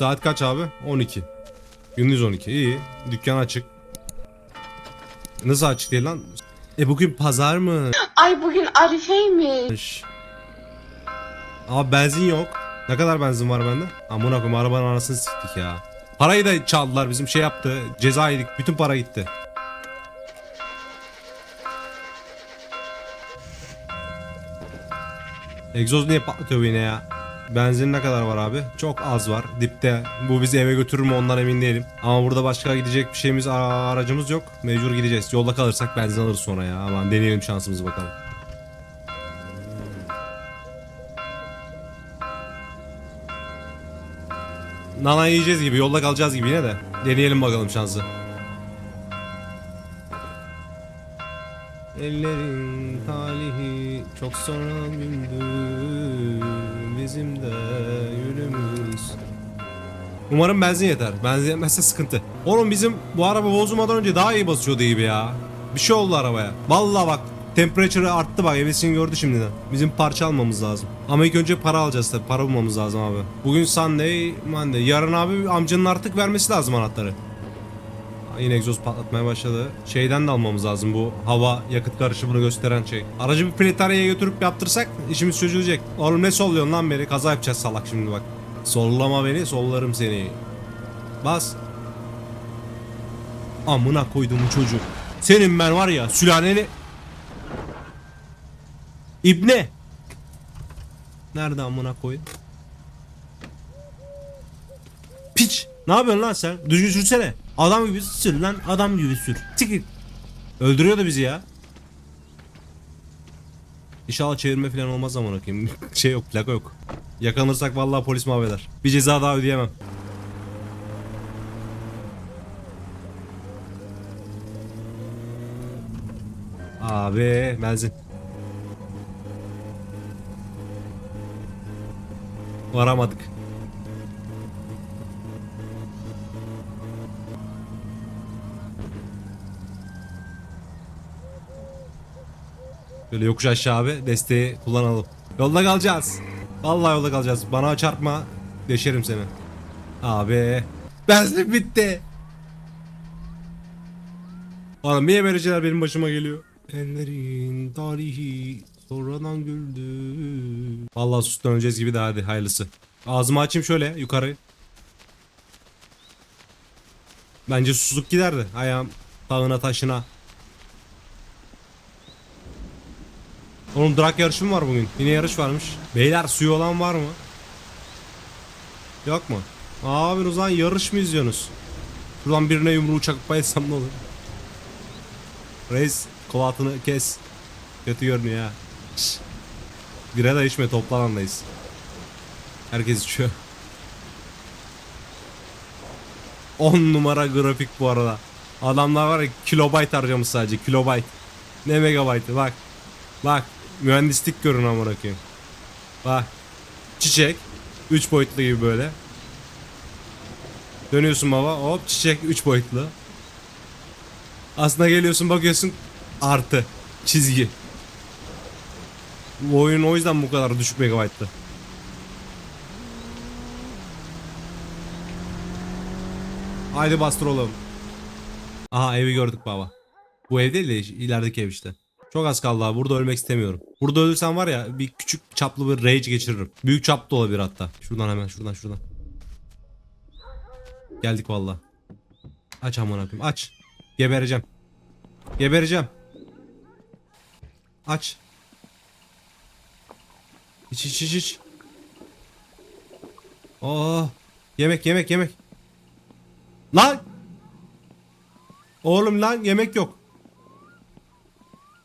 Saat kaç abi? 12. Gündüz 12. İyi. Dükkan açık. Nasıl açık değil lan? E bugün pazar mı? Ay bugün Arife'ymiş. Abi benzin yok. Ne kadar benzin var bende? Amına koyayım arabanın anasını siktik ya. Parayı da çaldılar bizim şey yaptı. Ceza yedik. Bütün para gitti. Egzoz niye patlıyor yine ya? Benzin ne kadar var abi? Çok az var. Dipte. Bu bizi eve götürür mü ondan emin değilim. Ama burada başka gidecek bir şeyimiz aracımız yok. Mecbur gideceğiz. Yolda kalırsak benzin alırız sonra ya. Aman deneyelim şansımızı bakalım. Nana yiyeceğiz gibi yolda kalacağız gibi yine de. Deneyelim bakalım şansı. Ellerin talihi çok sonra güldü bizim de yönümüz. Umarım benzin yeter. Benzin yetmezse sıkıntı. Oğlum bizim bu araba bozulmadan önce daha iyi basıyordu gibi ya. Bir şey oldu arabaya. Vallahi bak Temperature'ı arttı bak evesini gördü şimdiden. Bizim parça almamız lazım. Ama ilk önce para alacağız tabii. Para bulmamız lazım abi. Bugün Sunday, Monday. Yarın abi amcanın artık vermesi lazım anahtarı. Yine egzoz patlatmaya başladı. Şeyden de almamız lazım bu hava yakıt karışımını gösteren şey. Aracı bir planetariye götürüp yaptırsak işimiz çözülecek. Oğlum ne solluyorsun lan beni? Kaza yapacağız salak şimdi bak. Sollama beni sollarım seni. Bas. Amına koydum çocuk. Senin ben var ya sülaleni... İbne. Nerede amına koy? Piç. Ne yapıyorsun lan sen? Düzgün sürsene. Adam gibi sür lan. Adam gibi sür. Sikir. Öldürüyordu bizi ya. İnşallah çevirme falan olmaz ama bakayım. şey yok, plaka yok. Yakalanırsak vallahi polis mahveder. Bir ceza daha ödeyemem. Abi benzin. Varamadık. Böyle yokuş aşağı abi desteği kullanalım. Yolda kalacağız. Vallahi yolda kalacağız. Bana çarpma. Deşerim seni. Abi. Benzin bitti. Oğlum niye şeyler benim başıma geliyor? Ellerin tarihi sonradan güldü. Vallahi sustan öleceğiz gibi de hadi hayırlısı. Ağzımı açayım şöyle yukarı. Bence susuzluk giderdi. Ayağım tağına taşına. Oğlum drag yarışı mı var bugün? Yine yarış varmış. Beyler suyu olan var mı? Yok mu? Abi o zaman yarış mı izliyorsunuz? Şuradan birine yumruğu çakıp bayılsam ne olur? Reis kolatını kes. Kötü görünüyor. Şş. Bire de içme toplu alandayız. Herkes içiyor. 10 numara grafik bu arada. Adamlar var ya kilobayt harcamış sadece kilobayt. Ne megabaytı bak. Bak mühendislik görün amına koyayım. Bak. Çiçek 3 boyutlu gibi böyle. Dönüyorsun baba hop çiçek 3 boyutlu. Aslında geliyorsun bakıyorsun artı çizgi. Bu oyun o yüzden bu kadar düşük megabaytlı. Haydi bastır oğlum. Aha evi gördük baba. Bu ev değil de ilerideki ev işte. Çok az kaldı abi. Burada ölmek istemiyorum. Burada ölürsem var ya bir küçük çaplı bir rage geçiririm. Büyük çaplı olabilir hatta. Şuradan hemen şuradan şuradan. Geldik valla. Aç amına koyayım. Aç. Gebereceğim. Gebereceğim. Aç. İç iç iç iç. Oo. Yemek yemek yemek. Lan. Oğlum lan yemek yok.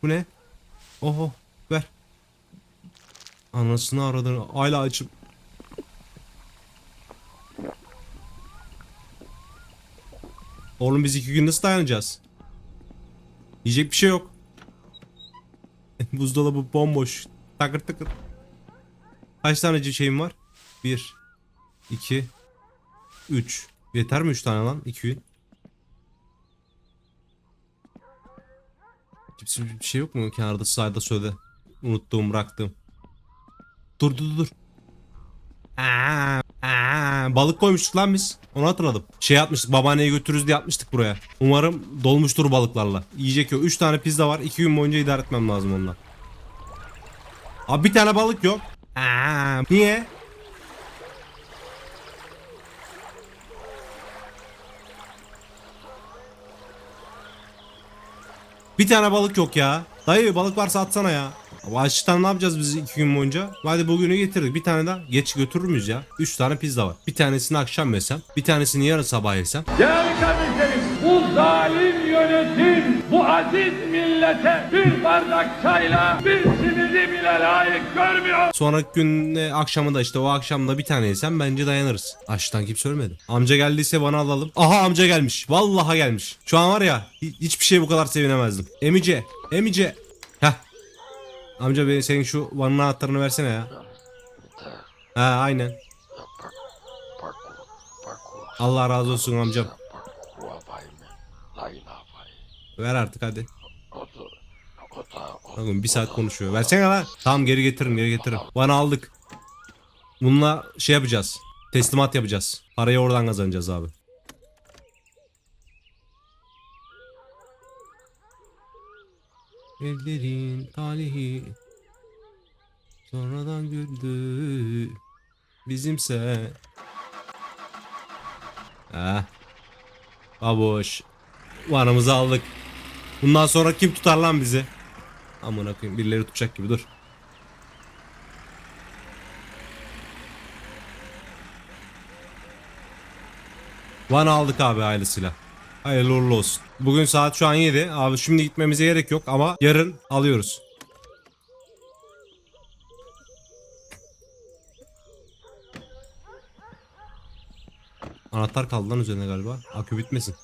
Bu ne? Oho ver. Anasını aradın. Hala açım. Oğlum biz iki gün nasıl dayanacağız? Yiyecek bir şey yok. Buzdolabı bomboş. Takır takır. Kaç tane şeyim var? Bir. iki, Üç. Yeter mi üç tane lan? İki gün. Bir şey yok mu kenarda slide'da söyle. Unuttuğum bıraktım. Dur dur dur. Aa, aa, balık koymuştuk lan biz. Onu hatırladım. Şey yapmıştık babaanneye götürürüz diye atmıştık buraya. Umarım dolmuştur balıklarla. Yiyecek yok. 3 tane pizza var. 2 gün boyunca idare etmem lazım onunla. Abi bir tane balık yok. Aa, niye? Bir tane balık yok ya. Dayı balık varsa atsana ya. Ama açlıktan ne yapacağız biz iki gün boyunca? Hadi bugünü getirdik. Bir tane daha geç götürür müyüz ya? Üç tane pizza var. Bir tanesini akşam yesem. Bir tanesini yarın sabah yesem. Değerli kardeşlerim, bu zalim yönetim, bu aziz millete bir bardak çayla bir simidi bile layık görmüyor. Sonraki gün e, akşamı da işte o akşamda bir tane yesem bence dayanırız. Açlıktan kimse ölmedi. Amca geldiyse bana alalım. Aha amca gelmiş. Vallahi gelmiş. Şu an var ya hi- hiçbir şey bu kadar sevinemezdim. Emice. Emice. Heh. Amca be senin şu vanın anahtarını versene ya. Ha aynen. Allah razı olsun amcam. Ver artık hadi. Bakın bir saat konuşuyor. Versene lan. Tamam geri getirin geri getirin. Bana aldık. Bununla şey yapacağız. Teslimat yapacağız. Parayı oradan kazanacağız abi. Ellerin talihi sonradan güldü bizimse. Ha. Baboş. Vanımızı aldık. Bundan sonra kim tutar lan bizi? Amına koyayım birileri tutacak gibi dur. Van aldık abi ailesiyle. Hayırlı uğurlu olsun. Bugün saat şu an 7. Abi şimdi gitmemize gerek yok ama yarın alıyoruz. Anahtar kaldı lan üzerine galiba. Akü bitmesin.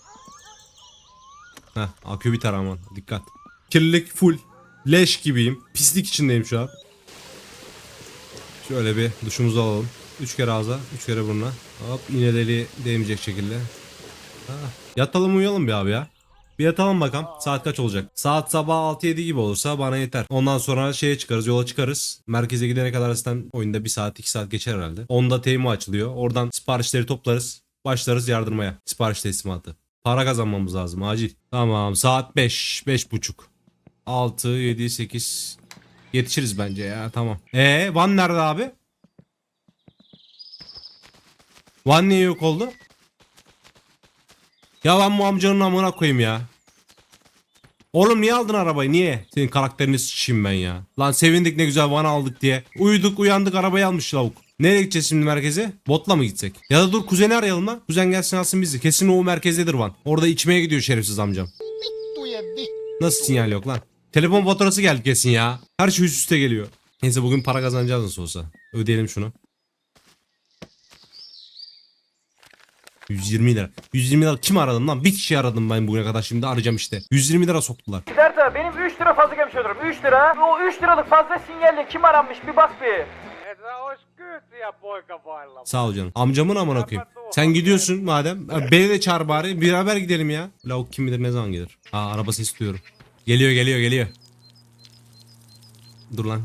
Heh akü biter aman dikkat. Kirlilik full. Leş gibiyim. Pislik içindeyim şu an. Şöyle bir duşumuzu alalım. Üç kere ağza, üç kere buruna. Hop iğne deliği değmeyecek şekilde. Ha, yatalım uyuyalım bir abi ya. Bir yatalım bakalım. Saat kaç olacak? Saat sabah 6-7 gibi olursa bana yeter. Ondan sonra şeye çıkarız, yola çıkarız. Merkeze gidene kadar zaten oyunda 1 saat 2 saat geçer herhalde. Onda teymi açılıyor. Oradan siparişleri toplarız. Başlarız yardırmaya. Sipariş teslimatı. Para kazanmamız lazım acil. Tamam saat 5, 5 buçuk. 6, 7, 8. Yetişiriz bence ya tamam. Ee Van nerede abi? Van niye yok oldu? Ya ben bu amcanın amına koyayım ya. Oğlum niye aldın arabayı niye? Senin karakterini sıçayım ben ya. Lan sevindik ne güzel Van aldık diye. Uyuduk uyandık arabayı almış lavuk. Nereye gideceğiz şimdi merkeze? Botla mı gitsek? Ya da dur kuzeni arayalım lan. Kuzen gelsin alsın bizi. Kesin o merkezdedir Van. Orada içmeye gidiyor şerefsiz amcam. Nasıl sinyal yok lan? Telefon faturası geldi kesin ya. Her şey üst üste geliyor. Neyse bugün para kazanacağız nasıl olsa. Ödeyelim şunu. 120 lira. 120 lira kim aradım lan? Bir kişi aradım ben bugüne kadar şimdi arayacağım işte. 120 lira soktular. Derta benim 3 lira fazla gelmiş olurum. 3 lira. O 3 liralık fazla sinyalle kim aranmış bir bak bir. Poika vailla. Sağ ol canım. Amcamın amına koyayım. Sen gidiyorsun madem. Beni de çağır bari. Beraber gidelim ya. Lavuk kim bilir ne zaman gelir. Aa araba sesi duyuyorum. Geliyor geliyor geliyor. Dur lan.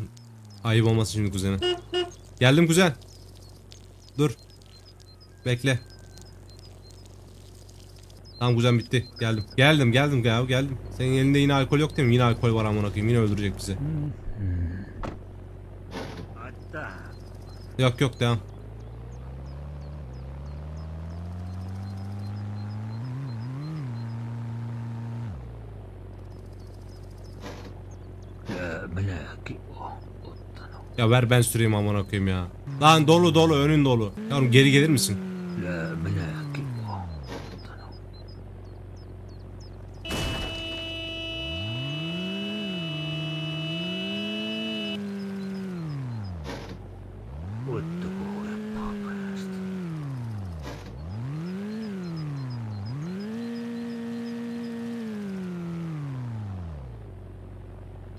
Ayıp olmasın şimdi kuzene. Geldim kuzen. Dur. Bekle. Tamam kuzen bitti. Geldim. Geldim geldim ya geldim. Senin elinde yine alkol yok değil mi? Yine alkol var amına koyayım. Yine öldürecek bizi. Yok yok devam. Ya ver ben süreyim amına koyayım ya. Lan dolu dolu önün dolu. Yavrum geri gelir misin?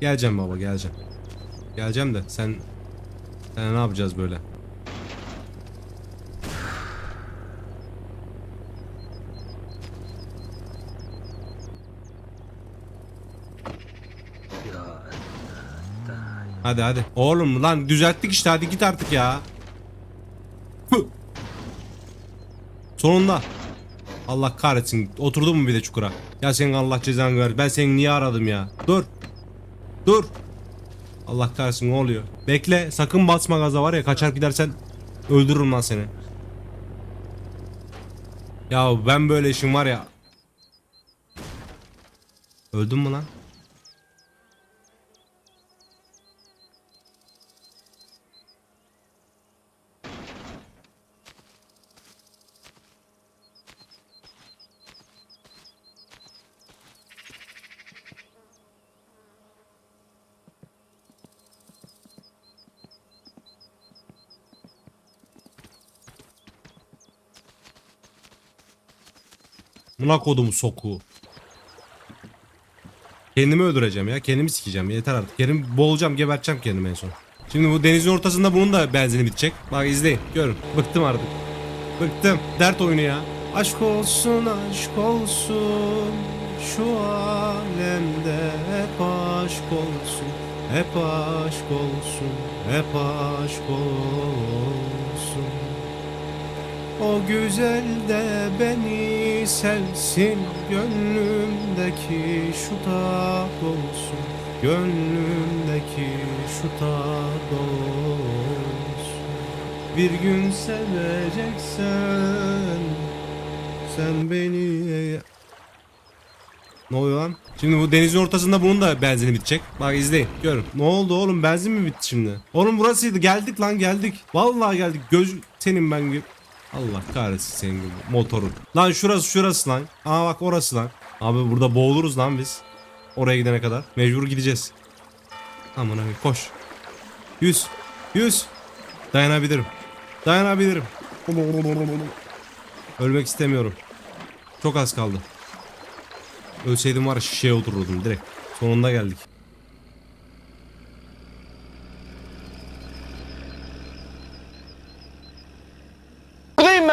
Geleceğim baba geleceğim. Geleceğim de sen sen ne yapacağız böyle? Hadi hadi. Oğlum lan düzelttik işte hadi git artık ya. Sonunda. Allah kahretsin. Oturdun mu bir de çukura? Ya senin Allah cezanı ver. Ben seni niye aradım ya? Dur. Dur. Allah kahretsin ne oluyor? Bekle sakın basma gaza var ya kaçar gidersen öldürürüm lan seni. Ya ben böyle işim var ya. Öldün mü lan? Buna kodumu soku. Kendimi öldüreceğim ya. Kendimi sikeceğim. Yeter artık. Kendim boğulacağım, geberteceğim kendimi en son. Şimdi bu denizin ortasında bunun da benzini bitecek. Bak izleyin. Görün. Bıktım artık. Bıktım. Dert oyunu ya. Aşk olsun, aşk olsun. Şu alemde hep aşk olsun. Hep aşk olsun. Hep aşk olsun. O güzel de beni sevsin Gönlümdeki şu tat olsun Gönlümdeki şu tat olsun Bir gün seveceksen Sen beni ne oluyor lan? Şimdi bu denizin ortasında bunun da benzini bitecek. Bak izleyin. Görün. Ne oldu oğlum? Benzin mi bitti şimdi? Oğlum burasıydı. Geldik lan geldik. Vallahi geldik. Göz senin ben. Allah kahretsin senin motorun. Lan şurası şurası lan. Aa bak orası lan. Abi burada boğuluruz lan biz. Oraya gidene kadar. Mecbur gideceğiz. Aman abi koş. 100. 100. Dayanabilirim. Dayanabilirim. Ölmek istemiyorum. Çok az kaldı. Ölseydim var şişeye otururdum direkt. Sonunda geldik.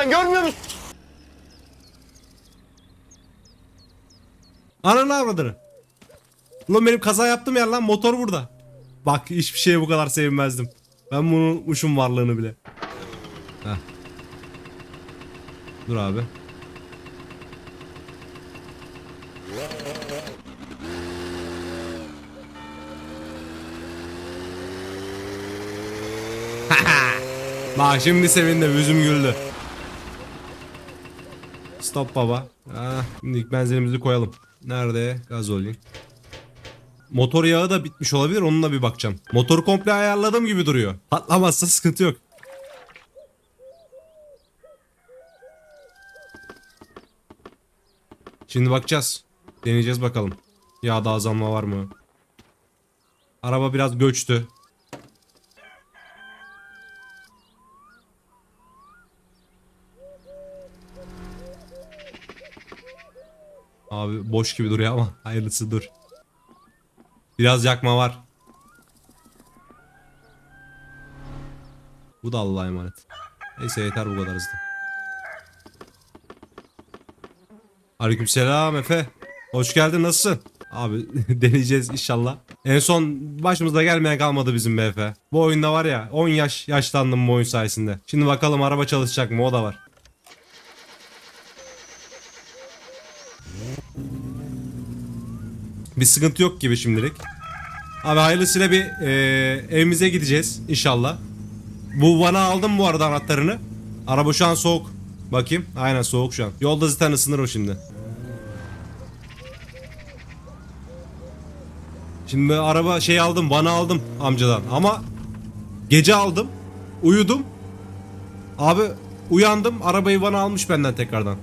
Ben görmüyor musun? Ananı avradını. Ulan benim kaza yaptım ya lan motor burada. Bak hiçbir şeye bu kadar sevinmezdim. Ben bunu unutmuşum varlığını bile. Heh. Dur abi. Bak şimdi sevindim yüzüm güldü. Stop baba. Ah, şimdi benzinimizi koyalım. Nerede? Gazolin. Motor yağı da bitmiş olabilir. Onunla bir bakacağım. Motoru komple ayarladığım gibi duruyor. Patlamazsa sıkıntı yok. Şimdi bakacağız. Deneyeceğiz bakalım. Yağda azalma var mı? Araba biraz göçtü. Boş gibi duruyor ama hayırlısı dur. Biraz yakma var. Bu da Allah'a emanet. Neyse yeter bu kadar hızlı. Aleykümselam Efe. Hoş geldin nasılsın? Abi deneyeceğiz inşallah. En son başımıza gelmeyen kalmadı bizim Efe. Bu oyunda var ya 10 yaş yaşlandım bu oyun sayesinde. Şimdi bakalım araba çalışacak mı o da var. Bir sıkıntı yok gibi şimdilik. Abi hayırlısıyla bir e, evimize gideceğiz inşallah. Bu vana aldım bu arada anahtarını. Araba şu an soğuk. Bakayım. Aynen soğuk şu an. Yolda zaten ısınır o şimdi. Şimdi araba şey aldım, vana aldım amcadan ama gece aldım, uyudum. Abi uyandım, arabayı vana almış benden tekrardan.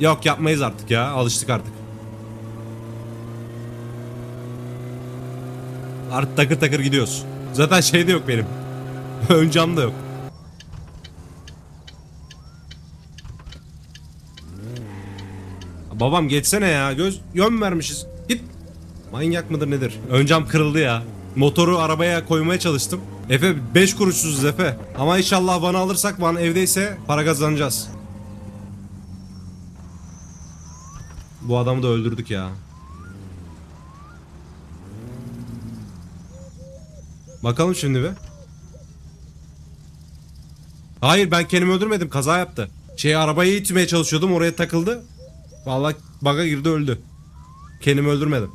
Yok yapmayız artık ya, alıştık artık. Artık takır takır gidiyoruz. Zaten şey de yok benim. Ön cam da yok. Babam geçsene ya. Göz yön vermişiz. Git. Manyak mıdır nedir? Ön cam kırıldı ya. Motoru arabaya koymaya çalıştım. Efe 5 kuruşsuz Efe. Ama inşallah Van'ı alırsak Van evdeyse para kazanacağız. Bu adamı da öldürdük ya. Bakalım şimdi bir. Hayır ben kendimi öldürmedim kaza yaptı. Şey arabayı itmeye çalışıyordum oraya takıldı. Vallahi baga girdi öldü. Kendimi öldürmedim.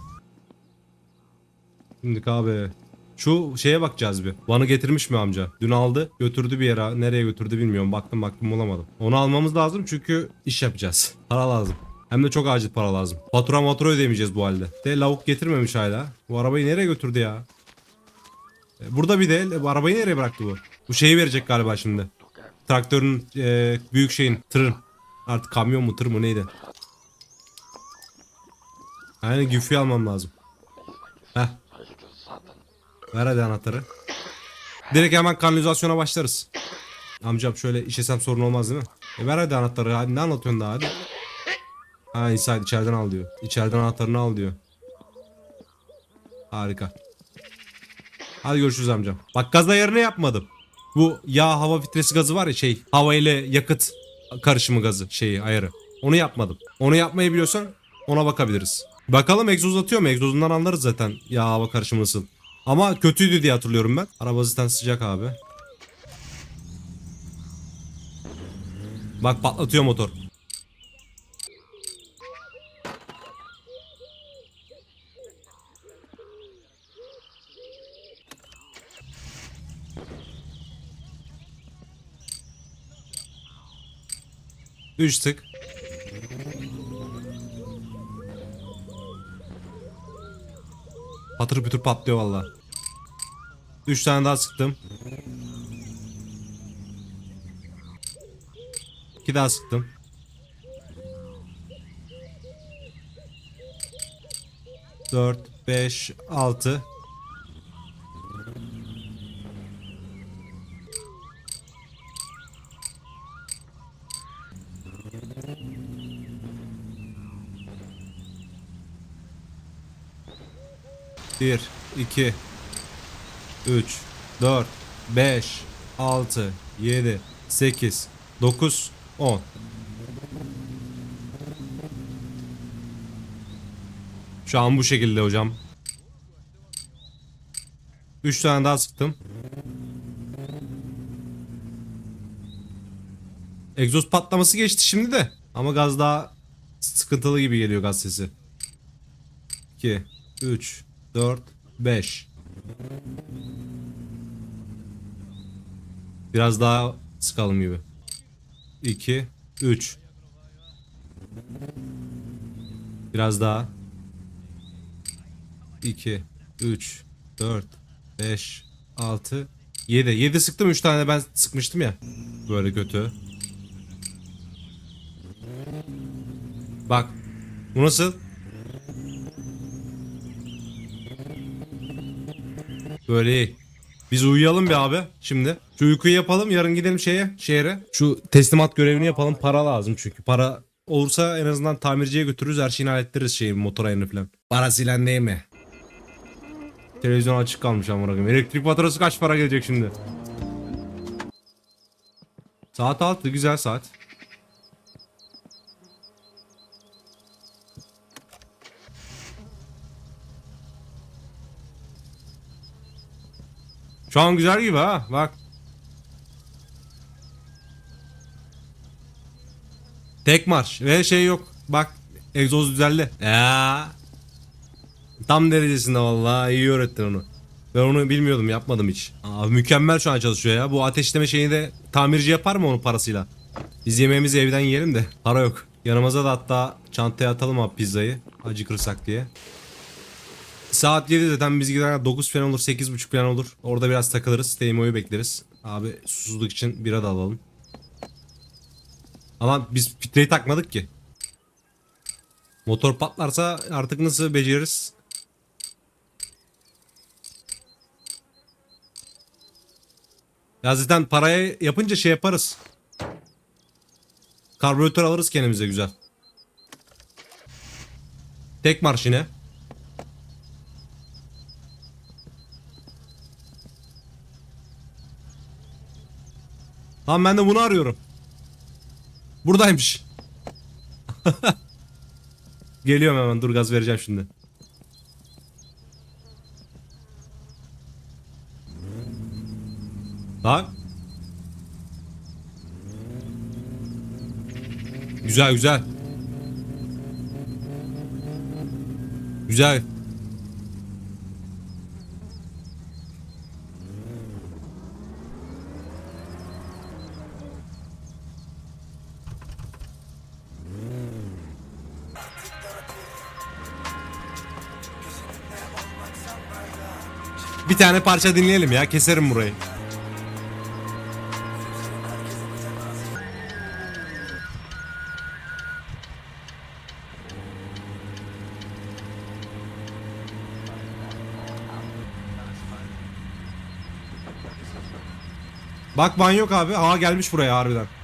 Şimdi abi şu şeye bakacağız bir. Van'ı getirmiş mi amca? Dün aldı götürdü bir yere. Nereye götürdü bilmiyorum. Baktım baktım bulamadım. Onu almamız lazım çünkü iş yapacağız. Para lazım. Hem de çok acil para lazım. Fatura matura ödemeyeceğiz bu halde. De lavuk getirmemiş hala. Bu arabayı nereye götürdü ya? Burada bir de e, bu arabayı nereye bıraktı bu? Bu şeyi verecek galiba şimdi. Traktörün e, büyük şeyin tırın. Artık kamyon mu tır mı neydi? Aynen güfü almam lazım. Heh. Ver hadi anahtarı. Direkt hemen kanalizasyona başlarız. Amcam şöyle işesem sorun olmaz değil mi? E ver hadi anahtarı hadi ne anlatıyorsun daha hadi. Ha inside içeriden al diyor. İçeriden anahtarını al diyor. Harika. Hadi görüşürüz amcam. Bak gaz ayarını yapmadım. Bu yağ hava filtresi gazı var ya şey hava ile yakıt karışımı gazı şeyi ayarı. Onu yapmadım. Onu yapmayı biliyorsan ona bakabiliriz. Bakalım egzoz atıyor mu? Egzozundan anlarız zaten yağ hava karışımı nasıl. Ama kötüydü diye hatırlıyorum ben. Araba zaten sıcak abi. Bak patlatıyor motor. Üç tık. Patır pütür patlıyor valla. Üç tane daha sıktım. İki daha sıktım. Dört, beş, altı. Bir, iki, üç, dört, beş, altı, yedi, sekiz, dokuz, on. Şu an bu şekilde hocam. Üç tane daha sıktım. Egzoz patlaması geçti şimdi de. Ama gaz daha sıkıntılı gibi geliyor gaz sesi. 2, 3, 4, 5. Biraz daha sıkalım gibi. 2, 3. Biraz daha. 2, 3, 4, 5, 6, 7. 7 sıktım 3 tane ben sıkmıştım ya. Böyle kötü. Bak. Bu nasıl? Böyle iyi. Biz uyuyalım bir abi şimdi. Şu uykuyu yapalım yarın gidelim şeye şehre. Şu teslimat görevini yapalım para lazım çünkü. Para olursa en azından tamirciye götürürüz her şeyini hallettiririz şeyin motor ayarını falan. Parasıyla değil mi? Televizyon açık kalmış amına. Elektrik faturası kaç para gelecek şimdi? Saat 6 güzel saat. Şu an güzel gibi ha bak. Tek marş ve şey yok. Bak egzoz düzeldi. Ya. Tam derecesinde vallahi iyi öğrettin onu. Ben onu bilmiyordum yapmadım hiç. Abi mükemmel şu an çalışıyor ya. Bu ateşleme şeyini de tamirci yapar mı onun parasıyla? Biz yemeğimizi evden yiyelim de para yok. Yanımıza da hatta çantaya atalım abi pizzayı. Acıkırsak diye. Saat 7 zaten biz gider 9 falan olur 8.30 falan olur. Orada biraz takılırız. Teymo'yu bekleriz. Abi susuzluk için bira da alalım. Ama biz filtreyi takmadık ki. Motor patlarsa artık nasıl beceririz? Ya zaten paraya yapınca şey yaparız. Karbüratör alırız kendimize güzel. Tek marş yine. Tamam ben de bunu arıyorum. Buradaymış. Geliyorum hemen dur gaz vereceğim şimdi. Lan. Güzel güzel. Güzel. Tane parça dinleyelim ya. Keserim burayı. Bak van yok abi. Aa gelmiş buraya harbiden.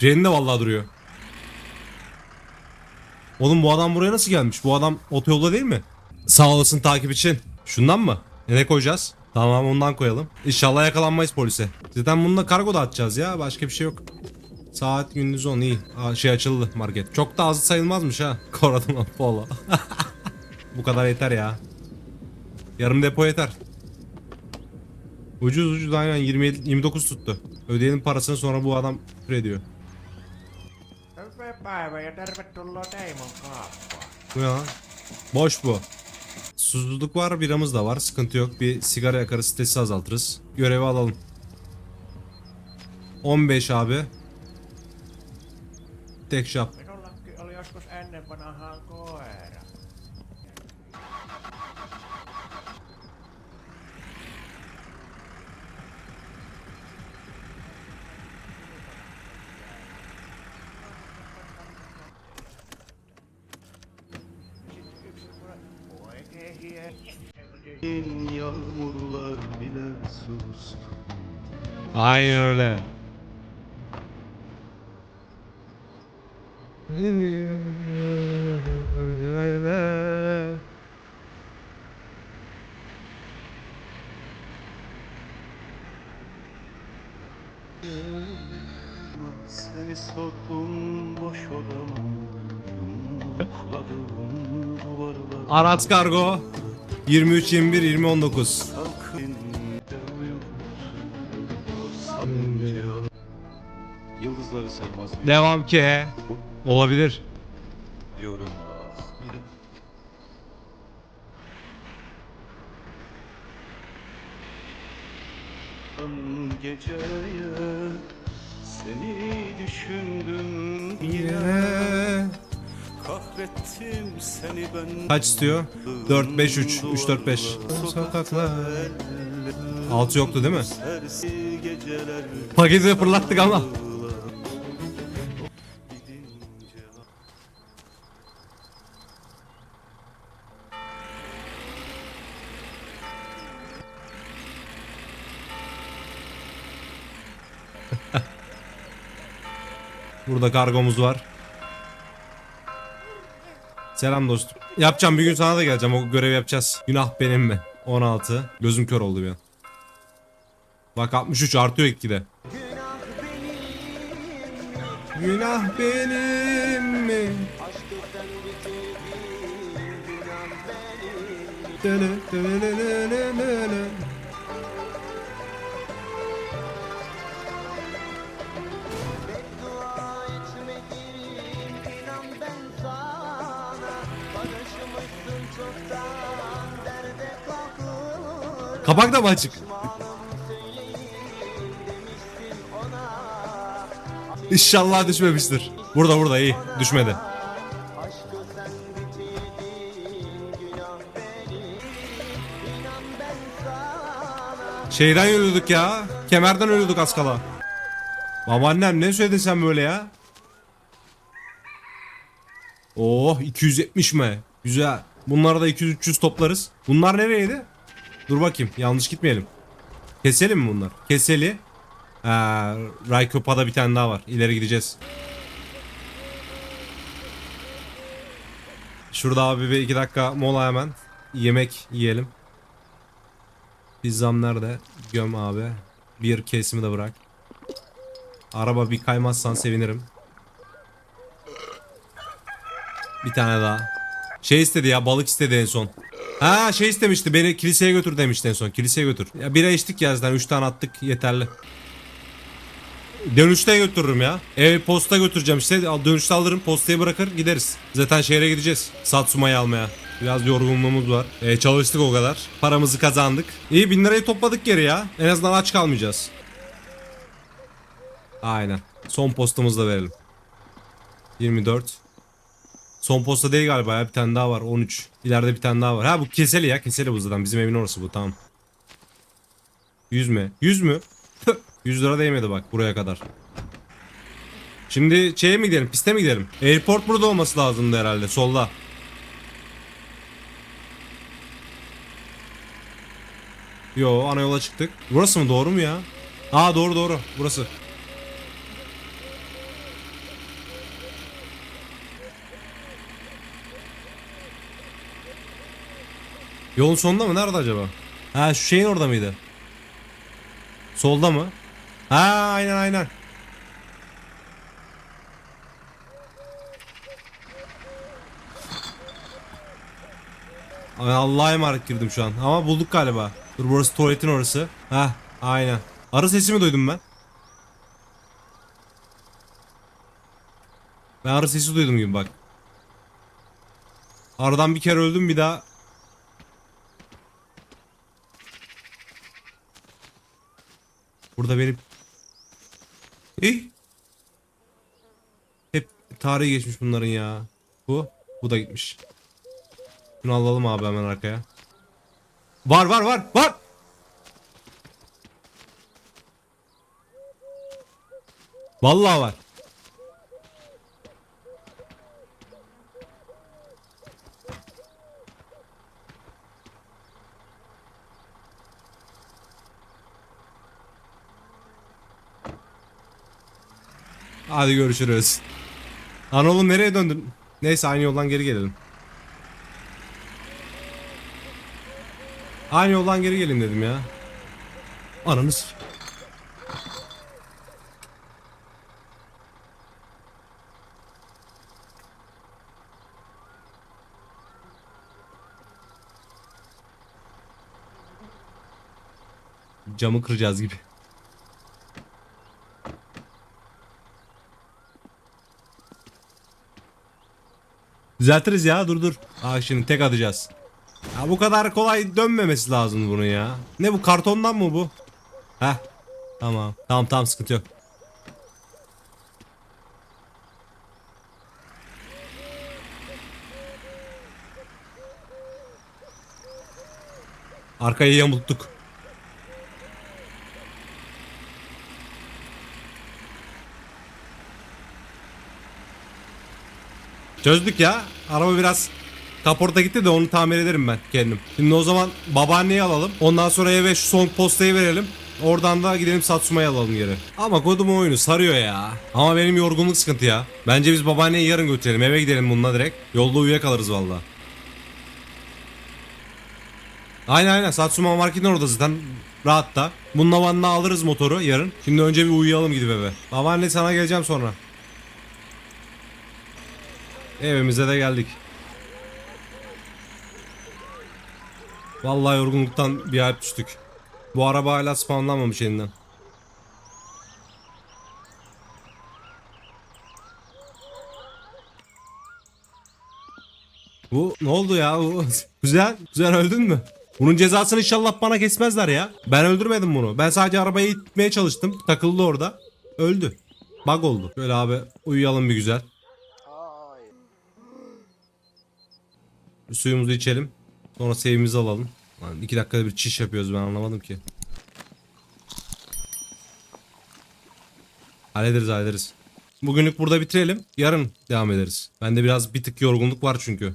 Cenin de vallahi duruyor. Oğlum bu adam buraya nasıl gelmiş? Bu adam otoyolda değil mi? Sağ olasın takip için. Şundan mı? E ne koyacağız? Tamam ondan koyalım. İnşallah yakalanmayız polise. Zaten bununla kargo da atacağız ya. Başka bir şey yok. Saat gündüz 10 iyi. Aa, şey açıldı market. Çok da az sayılmazmış ha. Koradım Apollo. Bu kadar yeter ya. Yarım depo yeter. Ucuz ucuz aynen 27, 29 tuttu. Ödeyelim parasını sonra bu adam küfür ediyor. Päivää ja tervetuloa Teimon kauppaan. Bu ne lan? Boş bu. Susuzluk var, biramız da var. Sıkıntı yok. Bir sigara yakarız, stresi azaltırız. Görevi alalım. 15 abi. Tek shop. Yağmurlar bile sus Aynen öyle. Seni soktum boş odama. Arat Kargo 23 21 20 19. Sakın Sanınca Yıldızları sevmez mi Devam ki. Olabilir. diyorum Geceye seni düşündüm Yine. Kaç istiyor? 4 5 3 3 4 5. Sokaklar. 6 yoktu değil mi? Paketi de fırlattık ama. Burada kargomuz var. Selam dostum. Yapacağım bir gün sana da geleceğim. O görevi yapacağız. Günah benim mi? 16. Gözüm kör oldu bir an. Bak 63 artıyor gitgide. Günah benim mi? Dönü, dönü, dönü. Kapak da mı açık? İnşallah düşmemiştir. Burada burada iyi. Düşmedi. Şeyden yürüyorduk ya. Kemerden ölüyorduk az kala. Babaannem ne söyledin sen böyle ya? Oh 270 mi? Güzel. Bunları da 200-300 toplarız. Bunlar nereydi? Dur bakayım yanlış gitmeyelim. Keselim mi bunlar? Keseli. Ha, Raikopa'da bir tane daha var. İleri gideceğiz. Şurada abi bir iki dakika mola hemen. Yemek yiyelim. Pizzam nerede? Göm abi. Bir kesimi de bırak. Araba bir kaymazsan sevinirim. Bir tane daha. Şey istedi ya balık istedi en son. Ha şey istemişti beni kiliseye götür demişti en son. Kiliseye götür. Ya bira içtik ya zaten 3 tane attık yeterli. Dönüşte götürürüm ya. Ev posta götüreceğim işte. Dönüşte alırım postayı bırakır gideriz. Zaten şehre gideceğiz. Satsuma'yı almaya. Biraz yorgunluğumuz var. E, çalıştık o kadar. Paramızı kazandık. İyi bin lirayı topladık geri ya. En azından aç kalmayacağız. Aynen. Son postamızı da verelim. 24. Son posta değil galiba ya bir tane daha var 13. İleride bir tane daha var. Ha bu keseli ya keseli bu zaten bizim evin orası bu tamam. 100 mü? 100 mü? 100 lira değmedi bak buraya kadar. Şimdi şeye mi gidelim piste mi gidelim? Airport burada olması lazımdı herhalde solda. Yo ana yola çıktık. Burası mı doğru mu ya? Aa doğru doğru burası. Yolun sonunda mı? Nerede acaba? Ha şu şeyin orada mıydı? Solda mı? Ha aynen aynen. Ay Allah'a emanet girdim şu an. Ama bulduk galiba. Dur burası tuvaletin orası. Ha aynen. Arı sesi mi duydum ben? Ben arı sesi duydum gibi bak. Aradan bir kere öldüm bir daha Burada benim İyi. Hep tarihi geçmiş bunların ya. Bu. Bu da gitmiş. Şunu alalım abi hemen arkaya. Var var var var. Vallahi var. Hadi görüşürüz. Lan oğlum nereye döndün? Neyse aynı yoldan geri gelelim. Aynı yoldan geri gelin dedim ya. Ananız. Camı kıracağız gibi. Düzeltiriz ya dur dur. Aa şimdi tek atacağız. Ya bu kadar kolay dönmemesi lazım bunun ya. Ne bu kartondan mı bu? Heh. Tamam. Tamam tamam sıkıntı yok. Arkayı yamulttuk. Çözdük ya. Araba biraz kaporta gitti de onu tamir ederim ben kendim. Şimdi o zaman babaanneyi alalım. Ondan sonra eve şu son postayı verelim. Oradan da gidelim Satsuma'yı alalım geri. Ama kodum oyunu sarıyor ya. Ama benim yorgunluk sıkıntı ya. Bence biz babaanneyi yarın götürelim. Eve gidelim bununla direkt. Yolda uyuyakalırız valla. Aynen aynen Satsuma marketin orada zaten. Rahatta. Bunun havanına alırız motoru yarın. Şimdi önce bir uyuyalım gidip eve. Babaanne sana geleceğim sonra. Evimize de geldik. Vallahi yorgunluktan bir ayıp düştük. Bu araba hala spawnlanmamış elinden. Bu ne oldu ya? Bu, güzel. Güzel öldün mü? Bunun cezasını inşallah bana kesmezler ya. Ben öldürmedim bunu. Ben sadece arabayı itmeye çalıştım. Takıldı orada. Öldü. Bug oldu. Böyle abi uyuyalım bir güzel. Suyumuzu içelim. Sonra sevimizi alalım. Lan iki dakikada bir çiş yapıyoruz ben anlamadım ki. Hallederiz hallederiz. Bugünlük burada bitirelim. Yarın devam ederiz. Bende biraz bir tık yorgunluk var çünkü.